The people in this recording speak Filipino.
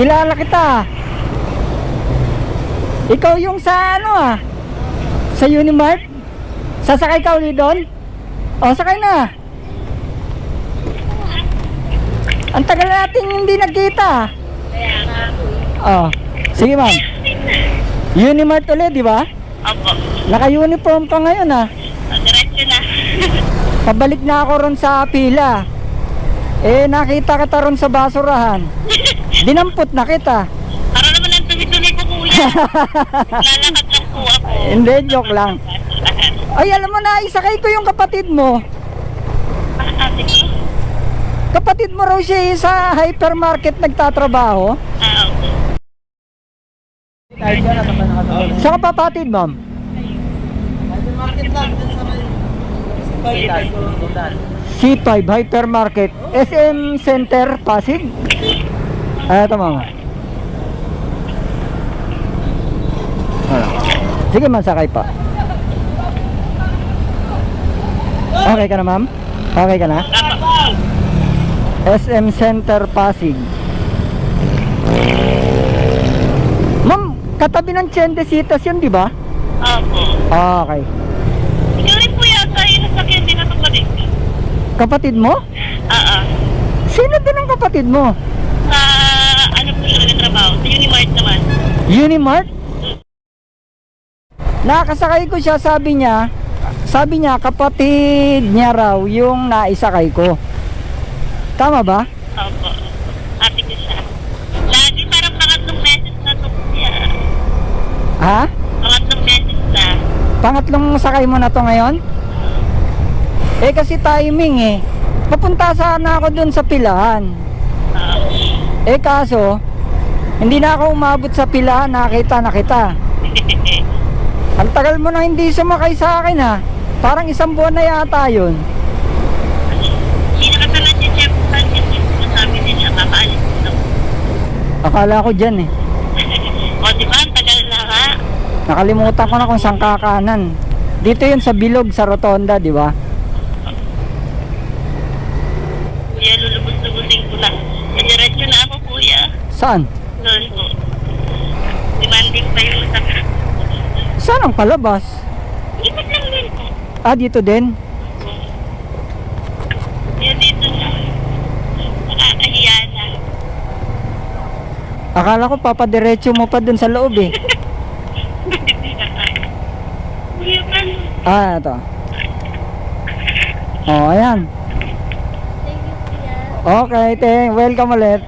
Kilala kita. Ikaw yung sa ano ah? Sa Unimart? Sasakay ka ulit doon? O, sakay na. Ang tagal natin hindi nagkita. Oh, sige ma'am. Unimart ulit, di ba? Opo. Naka-uniform ka ngayon ah. Diretso na. Pabalik na ako ron sa pila. Eh, nakita kita ron sa basurahan. Dinampot na kita. Para naman ang tuloy-tuloy ko kuya. Lalakad lang po ako. Hindi, joke lang. Ay, alam mo na, isakay ko yung kapatid mo. Ah, ate ko? Kapatid mo raw siya eh, sa hypermarket nagtatrabaho. Ah, opo. Sa kapatid, ma'am? C5 Hypermarket SM Center Pasig Ah, ito mama Ano? Sige man sakay pa Okay ka na ma'am? Okay ka na? SM Center Pasig Ma'am, katabi ng Chendesitas yun, di ba? Opo. Ah, okay Ikaw rin po yata yung nasakyan din ako kapatid. Kapatid mo? Oo. Sino din ang kapatid mo? Sa ano po yung trabaho? Sa Unimart naman. Unimart? Nakasakay ko siya, sabi niya, sabi niya, kapatid niya raw yung naisakay ko. Tama ba? Opo. Ate ko siya. Lagi parang pangatlong beses na to kuya. Ha? Pangatlong beses na. Pangatlong sakay mo na to ngayon? Eh kasi timing eh. Papunta sana ako dun sa pilahan. Eh kaso, hindi na ako umabot sa pilahan, nakita na kita. Ang tagal mo na hindi sumakay sa akin ha. Parang isang buwan na yata yun. Akala ko dyan eh. o di ba, ang tagal na nga. Nakalimutan ko na kung saan kakanan. Dito yun sa bilog sa rotonda, di ba? Kuya, lulubos-lubusin ko na. Eh, Diretso na ako, kuya. Saan? Doon po. Demanding pa yung utak. Saan ang palabas? Ikot lang din po. Ah, dito din? Kaya dito na. Nakakahiya na. Akala ko papadiretso mo pa dun sa loob eh. Kuya, paano? Ah, ito. Oh, ayan. Okay, thank. Welcome ulit.